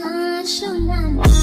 i'm 难唱